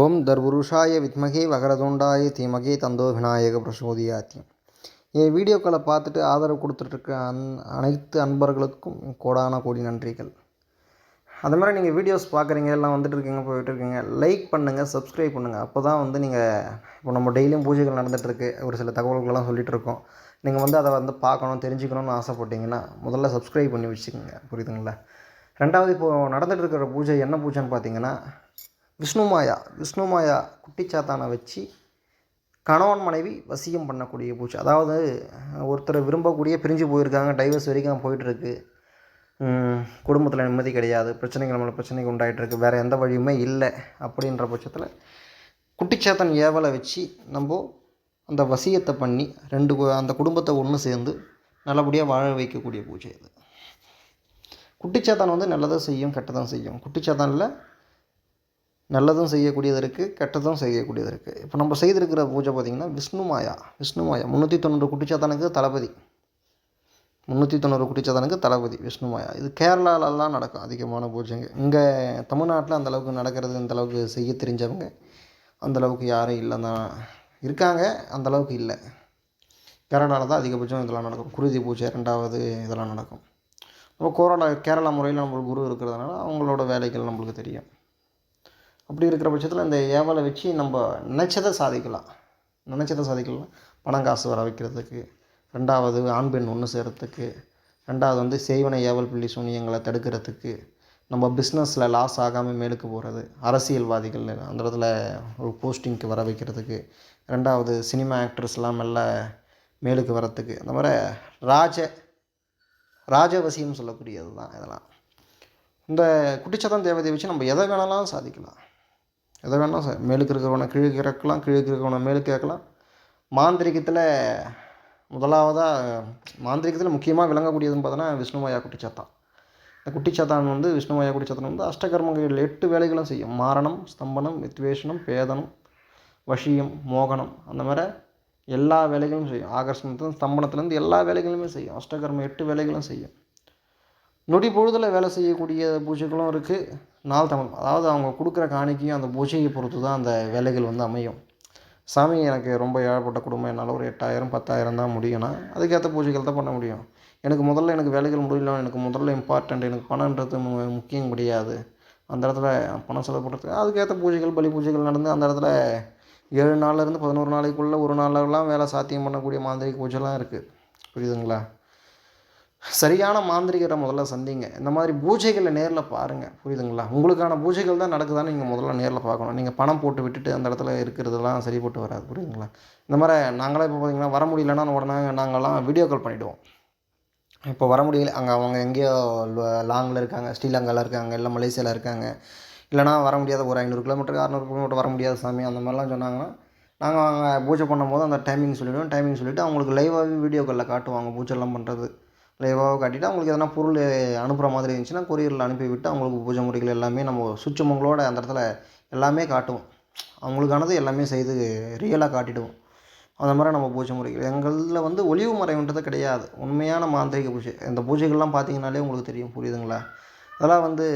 ஓம் தர்புருஷாய வித்மகே வகரதுண்டாய தீமகே தந்தோ விநாயக பிரசோதியாத்தி. என் வீடியோக்களை பார்த்துட்டு ஆதரவு கொடுத்துட்ருக்க அன் அனைத்து அன்பர்களுக்கும் கோடான கோடி நன்றிகள். அது மாதிரி நீங்கள் வீடியோஸ் பார்க்குறீங்க எல்லாம் வந்துட்டு இருக்கீங்க போயிட்டு இருக்கீங்க லைக் பண்ணுங்கள் சப்ஸ்கிரைப் பண்ணுங்கள் அப்போ தான் வந்து நீங்கள் இப்போ நம்ம டெய்லியும் பூஜைகள் நடந்துகிட்ருக்கு ஒரு சில தகவல்கள்லாம் சொல்லிகிட்டு இருக்கோம் நீங்கள் வந்து அதை வந்து பார்க்கணும் தெரிஞ்சுக்கணும்னு ஆசைப்பட்டீங்கன்னா முதல்ல சப்ஸ்கிரைப் பண்ணி வச்சுக்கோங்க. புரியுதுங்களா? ரெண்டாவது இப்போது நடந்துகிட்டு இருக்கிற பூஜை என்ன பூஜைன்னு பார்த்தீங்கன்னா விஷ்ணுமாயா விஷ்ணுமாயா குட்டிச்சாத்தானை வச்சு கணவன் மனைவி வசியம் பண்ணக்கூடிய பூஜை. அதாவது ஒருத்தரை விரும்பக்கூடிய பிரிஞ்சு போயிருக்காங்க டைவர்ஸ் வரைக்கும் போயிட்டுருக்கு. குடும்பத்தில் நிம்மதி கிடையாது பிரச்சனைகள் நம்மளை பிரச்சனைகள் உண்டாகிட்டுருக்கு வேறு எந்த வழியுமே இல்லை அப்படின்ற பட்சத்தில் குட்டிச்சாத்தன் ஏவலை வச்சு நம்ம அந்த வசியத்தை பண்ணி ரெண்டு அந்த குடும்பத்தை ஒன்று சேர்ந்து நல்லபடியாக வாழ வைக்கக்கூடிய பூஜை இது குட்டிச்சாத்தான் வந்து நல்லதும் செய்யும் கெட்டதும் செய்யும். குட்டிச்சாத்தானில் நல்லதும் செய்யக்கூடியது இருக்குது கெட்டதும் செய்யக்கூடியது இருக்குது இப்போ நம்ம செய்திருக்கிற பூஜை பார்த்திங்கன்னா விஷ்ணு மாயா விஷ்ணு மாயா. முந்நூற்றி தொண்ணூறு குட்டிச்சாத்தானுக்கு தளபதி. முந்நூற்றி தொண்ணூறு குட்டிச்சாத்தானுக்கு தளபதி விஷ்ணு மாயா. இது கேரளாலலாம் நடக்கும் அதிகமான பூஜைங்க. இங்கே தமிழ்நாட்டில் அந்த அளவுக்கு நடக்கிறது இந்த அளவுக்கு செய்ய தெரிஞ்சவங்க அந்த அளவுக்கு யாரும் இல்லைன்னா இருக்காங்க அந்த அளவுக்கு இல்லை. கேரளாவில் தான் அதிகபட்சம் இதெல்லாம் நடக்கும். குருதி பூஜை ரெண்டாவது இதெல்லாம் நடக்கும். அப்போ கேரளா கேரளா முறையில் நம்மளுக்கு குரு இருக்கிறதுனால அவங்களோட வேலைகள் நம்மளுக்கு தெரியும். அப்படி இருக்கிற பட்சத்தில் இந்த ஏவலை வச்சு நம்ம நினச்சதை சாதிக்கலாம். நினச்சதை சாதிக்கலாம். பணம் காசு வர வைக்கிறதுக்கு ரெண்டாவது ஆண் பெண் ஒன்று சேர்கிறதுக்கு ரெண்டாவது வந்து செய்வன ஏவல் புள்ளி சூனியங்களை தடுக்கிறதுக்கு நம்ம பிஸ்னஸில் லாஸ் ஆகாமல் மேலுக்கு போகிறது அரசியல்வாதிகள் அந்த இடத்துல ஒரு போஸ்டிங்க்கு வர வைக்கிறதுக்கு ரெண்டாவது சினிமா ஆக்ட்ரஸ்லாம் மெல்ல மேலுக்கு வரத்துக்கு அந்த மாதிரி ராஜ ராஜவசியம் சொல்லக்கூடியது தான் இதெல்லாம். இந்த குட்டிச்சதம் தேவதையை வச்சு நம்ம எதை வேணாலும் சாதிக்கலாம். எதை வேணாலும் சார் மேலுக்கு இருக்கிறவனை கீழே இறக்கலாம் கீழே இருக்கிறவனை மேலுக்கு இறக்கலாம். மாந்திரிகத்தில் முதலாவதாக மாந்திரிகத்தில் முக்கியமாக விளங்கக்கூடியதுன்னு பார்த்தோன்னா விஷ்ணுமாயா குட்டிச்சாத்தான் இந்த குட்டிச்சாத்தான் வந்து விஷ்ணுமாயா குட்டிச்சாத்தான் வந்து அஷ்டகர்மங்கள் எட்டு வேலைகளும் செய்யும். மாரணம் ஸ்தம்பனம் வித்வேஷனம் பேதனம் வஷியம் மோகனம். அந்த மாதிரி எல்லா வேலைகளும் செய்யும். ஆகர்ஷணத்துலேருந்து ஸ்தம்பனத்துலேருந்து எல்லா வேலைகளுமே செய்யும். அஷ்டகர்ம எட்டு வேலைகளும் செய்யும். நொடி பொழுதில் வேலை செய்யக்கூடிய பூஜைகளும் இருக்குது நாள் தமிழ். அதாவது அவங்க கொடுக்குற காணிக்கையும் அந்த பூஜையை பொறுத்து தான் அந்த வேலைகள் வந்து அமையும். சாமி எனக்கு ரொம்ப ஏழப்பட்ட குடும்பம். என்னால் ஒரு எட்டாயிரம் பத்தாயிரம் தான் முடியும்னா அதுக்கேற்ற பூஜைகள் தான் பண்ண முடியும். எனக்கு முதல்ல எனக்கு வேலைகள் முடியல எனக்கு முதல்ல இம்பார்ட்டண்ட் எனக்கு பணன்றது முக்கியம் கிடையாது. அந்த இடத்துல பணம் செலவு பண்ணுறதுக்கு அதுக்கேற்ற பூஜைகள் பலி பூஜைகள் நடந்து அந்த இடத்துல ஏழு நாள்லேருந்து பதினோரு நாளைக்குள்ளே ஒரு நாளெல்லாம் வேலை சாத்தியம் பண்ணக்கூடிய மாந்திரிக பூஜைலாம் இருக்குது புரியுதுங்களா? சரியான மாந்திரிகரை முதல்ல சந்திங்க. இந்த மாதிரி பூஜைகளை நேரில் பாருங்கள் புரியுதுங்களா? உங்களுக்கான பூஜைகள் தான் நடக்குதான்னு நீங்கள் முதல்ல நேரில் பார்க்கணும். நீங்கள் பணம் போட்டு விட்டுட்டு அந்த இடத்துல இருக்கிறதெல்லாம் சரிப்பட்டு வராது. புரியுதுங்களா? இந்த மாதிரி நாங்களே இப்போ பார்த்தீங்கன்னா வர முடியலன்னா உடனே நாங்களாம் வீடியோ கால் பண்ணிவிடுவோம் இப்போ வர முடியல. அங்கே அவங்க எங்கேயோ லாங்கில் இருக்காங்க. ஸ்ரீலங்காவில் இருக்காங்க. இல்லை மலேசியாவில் இருக்காங்க. இல்லைனா வர முடியாத ஒரு ஐநூறு கிலோமீட்டருக்கு அறநூறு கிலோமீட்டர் வர முடியாத சாமி அந்த மாதிரிலாம் சொன்னாங்கன்னா நாங்கள் அவங்க பூஜை பண்ணும்போது அந்த டைமிங் சொல்லிவிடுவோம் டைமிங் சொல்லிவிட்டு அவங்களுக்கு லைவாகவே வீடியோ காலில் காட்டுவாங்க. பூஜைலாம் பண்ணுறது லைவாக காட்டிவிட்டு அவங்களுக்கு எதனா பொருள் அனுப்புகிற மாதிரி இருந்துச்சுன்னா கொரியரில் அனுப்பி விட்டு அவங்களுக்கு பூஜை முறைகள் எல்லாமே நம்ம சுச்சமங்களோட அந்த இடத்துல எல்லாமே காட்டுவோம். அவங்களுக்கானது எல்லாமே செய்து ரியலாக காட்டிடுவோம். அந்த மாதிரி நம்ம பூஜை முறைகள். எங்களில் வந்து ஒளிவு மறைவுன்றது கிடையாது. உண்மையான மாந்திரிக பூஜை. இந்த பூஜைகள்லாம் பார்த்தீங்கனாலே உங்களுக்கு தெரியும். புரியுதுங்களா? அதெல்லாம் வந்து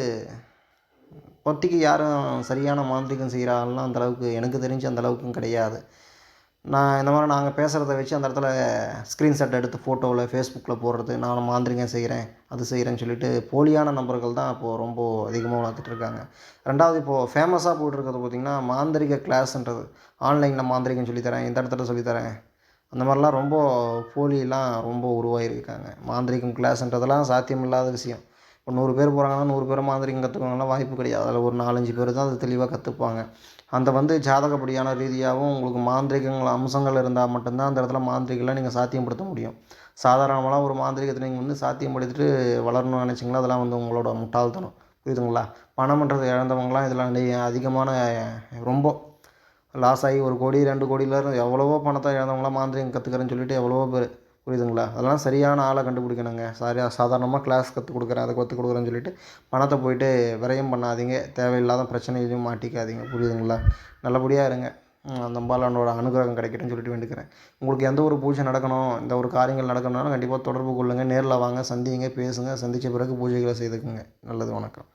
இப்போதைக்கு யாரும் சரியான மாந்திரிகம் செய்கிற அந்தளவுக்கு எனக்கு தெரிஞ்சு அந்த அளவுக்கும் கிடையாது. நான் இந்த மாதிரி நாங்கள் பேசுகிறத வச்சு அந்த இடத்துல ஸ்க்ரீன்ஷாட் எடுத்து ஃபோட்டோவில் ஃபேஸ்புக்கில் போடுறது நான் மாந்திரிங்க செய்கிறேன் அது செய்கிறேன்னு சொல்லிட்டு போலியான நபர்கள் தான் இப்போது ரொம்ப அதிகமாக வளர்த்துட்டு இருக்காங்க. ரெண்டாவது இப்போது ஃபேமஸாக போயிட்டுருக்கிறது பார்த்திங்கன்னா மாந்திரிக கிளாஸ்ன்றது ஆன்லைனில் மாந்திரிகம் சொல்லித்தரேன் இந்த இடத்துல சொல்லித்தரேன் அந்த மாதிரிலாம் ரொம்ப போலியெலாம் ரொம்ப உருவாகியிருக்காங்க. மாந்திரிகம் கிளாஸ்ன்றதெல்லாம் சாத்தியமில்லாத விஷயம். இப்போ நூறு பேர் போகிறாங்கன்னா நூறு பேர் மாந்திரிகம் கற்றுக்கவங்களாம் வாய்ப்பு கிடையாது. அதில் ஒரு நாலஞ்சு பேர் தான் அது தெளிவாக கற்றுப்பாங்க அந்த வந்து ஜாதகப்படியான ரீதியாகவும் உங்களுக்கு மாந்திரிகங்கள் அம்சங்கள் இருந்தால் மட்டும்தான் அந்த இடத்துல மாந்திரிகளை நீங்கள் சாத்தியப்படுத்த முடியும். சாதாரணமாக ஒரு மாந்திரிகத்தை நீங்கள் வந்து சாத்தியப்படுத்திட்டு வளரணும்னு நினச்சிங்களா? அதெல்லாம் வந்து உங்களோட முட்டாள்தனம். புரியுதுங்களா? பணம்ன்றது இழந்தவங்களாம் இதில் அதிகமான ரொம்ப லாஸ் ஆகி ஒரு கோடி ரெண்டு கோடியில் இருந்து எவ்வளவோ பணத்தை இழந்தவங்களாம் மாந்திரிகம் கற்றுக்கிறேன்னு சொல்லிட்டு எவ்வளவோ பேர் புரியுதுங்களா? அதெல்லாம் சரியான ஆளை கண்டுபிடிக்கணுங்க. சரியாக சாதாரணமாக கிளாஸ் கற்றுக் கொடுக்குறேன் அதை கற்றுக் கொடுக்குறேன்னு சொல்லிட்டு பணத்தை போயிட்டு விரயம் பண்ணாதீங்க. தேவையில்லாத பிரச்சனையிலையும் மாட்டிக்காதீங்க. புரியுதுங்களா? நல்லபடியாக இருங்க. அந்த அம்பாலானோட அனுகிரகம் கிடைக்கட்டும்னு சொல்லிட்டு வேண்டிக்கிறேன். உங்களுக்கு எந்த ஒரு பூஜை நடக்கணும் இந்த ஒரு காரியங்கள் நடக்கணும்னாலும் கண்டிப்பாக தொடர்பு கொள்ளுங்கள் நேரில் வாங்க சந்திங்க பேசுங்க. சந்தித்த பிறகு பூஜைகளை செய்துக்குங்க. நல்லது வணக்கம்.